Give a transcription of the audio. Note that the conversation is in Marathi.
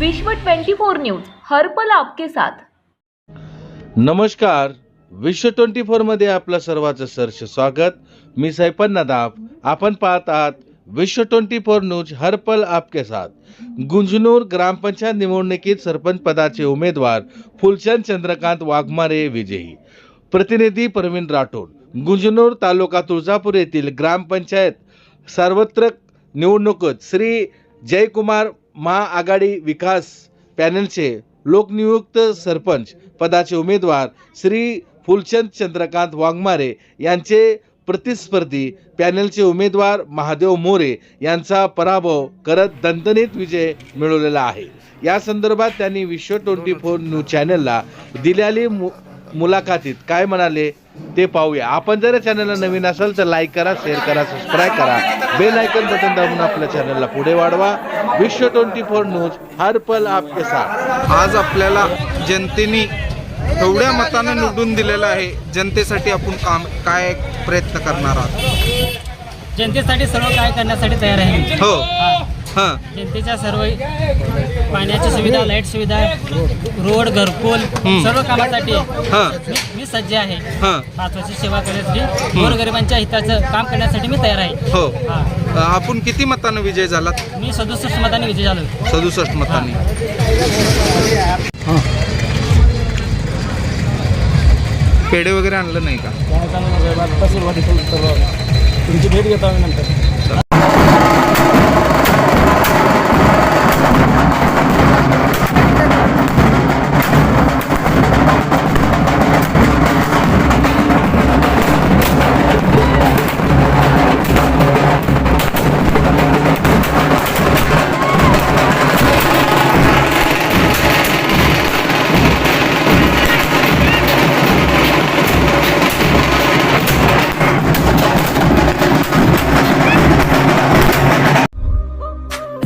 विश्व 24 न्यूज हर्पल आपके साथ. नमस्कार. विश्व ट्वेंटी फोरमध्ये आपलं सर्वांचं सरस स्वागत. मी सैपन्ना दाब आपण पाहत आहात विश्व ट्वेंटी फोर न्यूज हरपल आपके साथ. गुंजनूर ग्रामपंचायत निवडणुकीत सरपंच पदाचे उमेदवार फुलचंद चंद्रकांत वाघमारे विजयी. प्रतिनिधी प्रवीण राठोड. गुंजनूर तालुका तुळजापूर येथील ग्रामपंचायत सार्वत्रिक निवडणुकीत श्री जयकुमार महाआघाडी विकास पॅनलचे लोकनियुक्त सरपंच पदाचे उमेदवार श्री फुलचंद चंद्रकांत वाघमारे यांचे प्रतिस्पर्धी पॅनलचे उमेदवार महादेव मोरे यांचा पराभव करत दणदणीत विजय मिळवलेला आहे. या संदर्भात त्यांनी विश्व ट्वेंटी फोर न्यूज चॅनलला दिलेली मु मुलाखतीत काय म्हणाले? ते पाहूया. आपण जर चॅनलला नवीन असाल तर लाईक करा शेअर करा सबस्क्राईब करा. बेल आयकन बटन दाबून आपल्या चॅनलला पुढे वाढवा. विश्व ट्वेंटी फोर न्यूज हर पल आपके साथ. आज आपल्याला जनतेने एवढ्या मतानं निवडून दिलेलं आहे जनतेसाठी आपण काम काय प्रयत्न करणार आहात? जनतेसाठी सर्व काय करण्यासाठी तयार आहे. हां. जनतेच्या सर्व पाण्याची सुविधा लाइट सुविधा रोड घरकुल. सर्व कामासाठी हां. मी सज्ज आहे. हां. पाच वर्ष सेवा करण्यासाठी गोरगरिबांच्या हिताचं काम करण्यासाठी मी तयार आहे. हो. हा. आपण किती मतानं विजय झालात? मी सदुसष्ट मताने विजय झालो. सदुसष्ट मतांनी. पेढे वगैरे आणलं नाही का? तुमची भेट घेतो आम्ही नंतर.